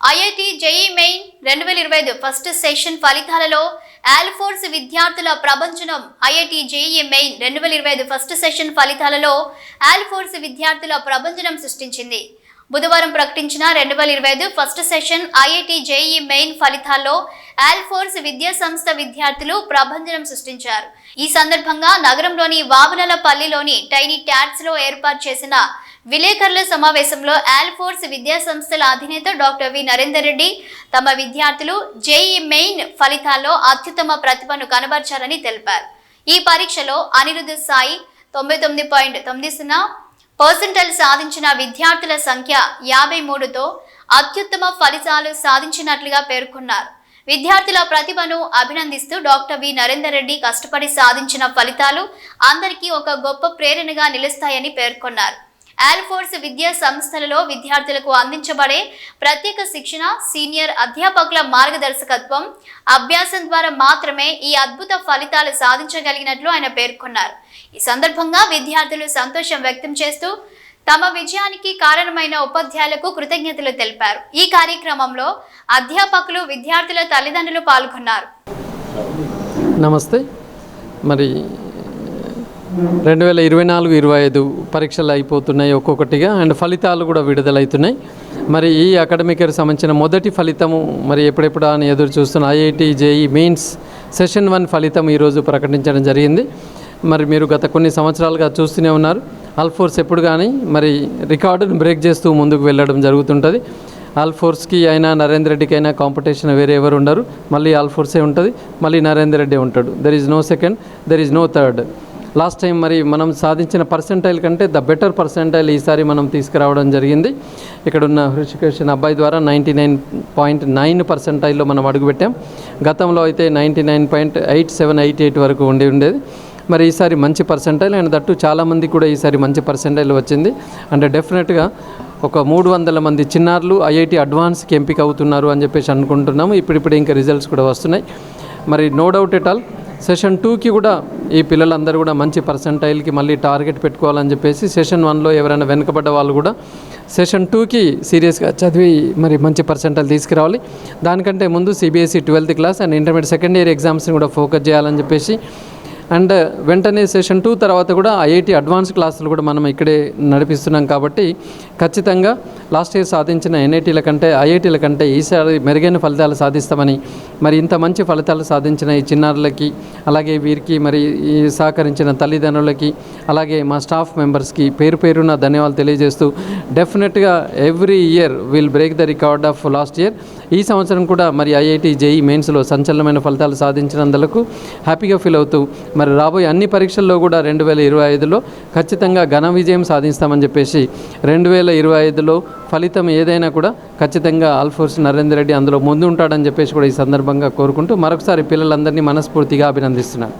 IIT JEE main రెండు వేల ఇరవై ఐదు ఫస్ట్ సెషన్ ఫలితాలలో ఆల్ఫోర్స్ విద్యార్థుల ప్రభంజనం ఐఐటి జేఈ మెయిన్ రెండు వేల ఇరవై ఐదు ఫస్ట్ సెషన్ ఫలితాలలో ఆల్ఫోర్స్ విద్యార్థుల ప్రభంజనం సృష్టించింది. బుధవారం ప్రకటించిన రెండు వేల ఇరవై ఐదు first session IIT JEE main ఫలితాల్లో ఆల్ఫోర్స్ విద్యా సంస్థ విద్యార్థులు ప్రభంజనం సృష్టించారు. ఈ సందర్భంగా నగరంలోని వావనలపల్లిలోని టైనీ ట్యాట్స్లో ఏర్పాటు చేసిన విలేకరుల సమావేశంలో ఆల్ఫోర్స్ విద్యా సంస్థల అధినేత డాక్టర్ వి. నరేందర్ రెడ్డి తమ విద్యార్థులు జేఈ మెయిన్ ఫలితాల్లో అత్యుత్తమ ప్రతిభను కనబర్చారని తెలిపారు. ఈ పరీక్షలో అనిరుద్ధ సాయి తొంభై తొమ్మిది పాయింట్ తొమ్మిది సున్నా పర్సెంటైల్ సాధించిన విద్యార్థుల సంఖ్య యాభై మూడుతో అత్యుత్తమ ఫలితాలు సాధించినట్లుగా పేర్కొన్నారు. విద్యార్థుల ప్రతిభను అభినందిస్తూ డాక్టర్ వి. నరేందర్ రెడ్డి కష్టపడి సాధించిన ఫలితాలు అందరికీ ఒక గొప్ప ప్రేరణగా నిలుస్తాయని పేర్కొన్నారు. ఆల్ఫోర్స్ విద్యా సంస్థలలో విద్యార్థులకు అందించబడే ప్రత్యేక శిక్షణ సీనియర్ అధ్యాపకుల మార్గదర్శకత్వం అభ్యాసం ద్వారా మాత్రమే ఈ అద్భుత ఫలితాలు సాధించగలిగినట్లు ఆయన పేర్కొన్నారు. ఈ సందర్భంగా విద్యార్థులు సంతోషం వ్యక్తం చేస్తూ తమ విజయానికి కారణమైన ఉపాధ్యాయులకు కృతజ్ఞతలు తెలిపారు. ఈ కార్యక్రమంలో అధ్యాపకులు విద్యార్థుల తల్లిదండ్రులు పాల్గొన్నారు. నమస్తే. మరి రెండు వేల ఇరవై నాలుగు ఇరవై ఐదు పరీక్షలు అయిపోతున్నాయి ఒక్కొక్కటిగా. అండ్ ఫలితాలు కూడా విడుదలవుతున్నాయి. మరి ఈ అకాడమిక్ ఇయర్ సంబంధించిన మొదటి ఫలితము మరి ఎప్పుడెప్పుడు అని ఎదురు చూస్తున్న IIT JEE mains session one ఫలితం ఈరోజు ప్రకటించడం జరిగింది. మరి మీరు గత కొన్ని సంవత్సరాలుగా చూస్తూనే ఉన్నారు. అల్ఫోర్స్ ఎప్పుడు కానీ మరి రికార్డును బ్రేక్ చేస్తూ ముందుకు వెళ్ళడం జరుగుతుంటుంది. ఆల్ఫోర్స్కి అయినా నరేంద్ర రెడ్డికి అయినా కాంపిటీషన్ వేరే ఎవరు ఉండరు. మళ్ళీ ఆల్ఫోర్సే ఉంటుంది. మళ్ళీ నరేంద్ర రెడ్డి ఉంటాడు. There is no second there is no third last time మరి మనం సాధించిన పర్సెంటైల్ కంటే ద బెటర్ పర్సెంటైల్ ఈసారి మనం తీసుకురావడం జరిగింది. ఇక్కడ ఉన్న అబ్బాయి ద్వారా నైంటీ నైన్ పాయింట్ నైన్ పర్సెంటైల్లో మనం అడుగుపెట్టాం. గతంలో అయితే ninety nine point eight seven eight eight వరకు ఉండి ఉండేది. మరి ఈసారి మంచి పర్సెంటైల్ అండ్ దట్టు చాలామంది కూడా ఈసారి మంచి పర్సెంటైల్ వచ్చింది. అంటే డెఫినెట్గా ఒక మూడు వందల మంది చిన్నారులు ఐఐటి అడ్వాన్స్కి ఎంపిక అవుతున్నారు అని చెప్పేసి అనుకుంటున్నాము. ఇప్పుడిప్పుడు ఇంకా రిజల్ట్స్ కూడా వస్తున్నాయి. మరి no doubt at all session టూకి కూడా ఈ పిల్లలందరూ కూడా మంచి పర్సంటైల్కి మళ్ళీ టార్గెట్ పెట్టుకోవాలని చెప్పేసి సెషన్ వన్లో ఎవరైనా వెనుకబడ్డ వాళ్ళు కూడా సెషన్ టూకి సీరియస్గా చదివి మరి మంచి పర్సంటైల్ తీసుకురావాలి. దానికంటే ముందు CBSE twelfth class and intermediate second year ఎగ్జామ్స్ని కూడా ఫోకస్ చేయాలని చెప్పేసి అండ్ వెంటనే సెషన్ టూ తర్వాత కూడా ఐఐటి అడ్వాన్స్ క్లాసులు కూడా మనం ఇక్కడే నడిపిస్తున్నాం కాబట్టి ఖచ్చితంగా లాస్ట్ ఇయర్ సాధించిన ఎన్ఐటీల కంటే ఐఐటీల కంటే ఈసారి మెరుగైన ఫలితాలు సాధిస్తామని మరి ఇంత మంచి ఫలితాలు సాధించిన ఈ చిన్నారులకి అలాగే వీరికి మరి ఈ సహకరించిన తల్లిదండ్రులకి అలాగే మా స్టాఫ్ మెంబర్స్కి పేరు పేరున ధన్యవాదాలు తెలియజేస్తూ డెఫినెట్గా every year will break the record of last year ఈ సంవత్సరం కూడా మరి ఐఐటి జేఈ మెయిన్స్లో సంచలనమైన ఫలితాలు సాధించినందుకు హ్యాపీగా ఫీల్ అవుతూ మరి రాబోయే అన్ని పరీక్షల్లో కూడా రెండు వేల ఇరవై ఐదులో ఖచ్చితంగా ఘన విజయం సాధిస్తామని చెప్పేసి రెండు వేల ఇరవై ఐదులో ఫలితం ఏదైనా కూడా ఖచ్చితంగా ఆల్ఫోర్స్ నరేందర్ రెడ్డి అందులో ముందు ఉంటాడని చెప్పేసి కూడా ఈ సందర్భంగా కోరుకుంటూ మరొకసారి పిల్లలందరినీ మనస్ఫూర్తిగా అభినందిస్తున్నాను.